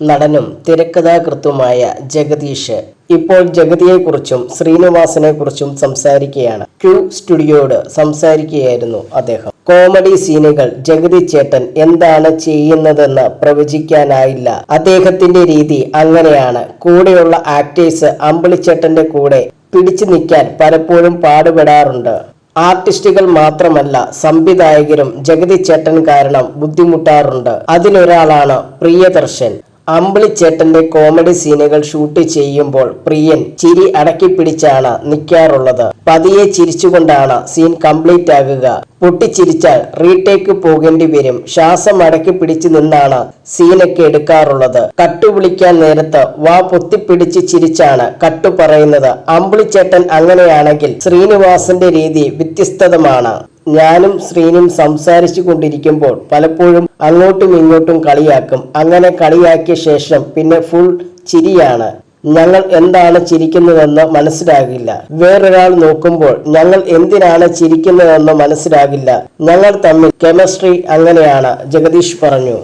നടനും തിരക്കഥാകൃത്തുമായ ജഗദീഷ് ഇപ്പോൾ ജഗതിയെക്കുറിച്ചും ശ്രീനിവാസനെക്കുറിച്ചും സംസാരിക്കുകയാണ്. ക്യൂ സ്റ്റുഡിയോയോട് സംസാരിക്കുകയായിരുന്നു അദ്ദേഹം. കോമഡി സീനുകൾ ജഗതി ചേട്ടൻ എന്താണ് ചെയ്യുന്നതെന്ന് പ്രവചിക്കാനായില്ല. അദ്ദേഹത്തിന്റെ രീതി അങ്ങനെയാണ്. കൂടെയുള്ള ആക്ടേഴ്സ് അമ്പിളിച്ചേട്ടന്റെ കൂടെ പിടിച്ചു നിൽക്കാൻ പലപ്പോഴും പാടുപെടാറുണ്ട്. ആർട്ടിസ്റ്റുകൾ മാത്രമല്ല സംവിധായകരും ജഗതി ചേട്ടൻ കാരണം ബുദ്ധിമുട്ടാറുണ്ട്. അതിലൊരാളാണ് പ്രിയദർശൻ. അമ്പിളിച്ചേട്ടന്റെ കോമഡി സീനുകൾ ഷൂട്ട് ചെയ്യുമ്പോൾ പ്രിയൻ ചിരി അടക്കി പിടിച്ചാണ് നിൽക്കാറുള്ളത് പതിയെ ചിരിച്ചുകൊണ്ടാണ് സീൻ കംപ്ലീറ്റ് ആകുക. പൊട്ടിച്ചിരിച്ചാൽ റീടേക്ക് പോകേണ്ടി വരും. ശ്വാസം അടക്കി പിടിച്ചു നിന്നാണ് സീനൊക്കെ എടുക്കാറുള്ളത്. കട്ടു വിളിക്കാൻ നേരത്ത് വാ പൊത്തിപ്പിടിച്ച് ചിരിച്ചാണ് കട്ടു പറയുന്നത്. അമ്പിളിച്ചേട്ടൻ അങ്ങനെയാണെങ്കിൽ ശ്രീനിവാസന്റെ രീതി വ്യത്യസ്തതമാണ് ഞാനും ശ്രീനും സംസാരിച്ചു കൊണ്ടിരിക്കുമ്പോൾ പലപ്പോഴും അങ്ങോട്ടും ഇങ്ങോട്ടും കളിയാക്കും. അങ്ങനെ കളിയാക്കിയ ശേഷം പിന്നെ ഫുൾ ചിരിയാണ്. ഞങ്ങൾ എന്താണ് ചിരിക്കുന്നതെന്ന് മനസ്സിലാകില്ല. വേറൊരാൾ നോക്കുമ്പോൾ ഞങ്ങൾ എന്തിനാണ് ചിരിക്കുന്നതെന്ന് മനസ്സിലാകില്ല. ഞങ്ങൾ തമ്മിൽ കെമിസ്ട്രി അങ്ങനെയാണ് ജഗദീഷ് പറഞ്ഞു.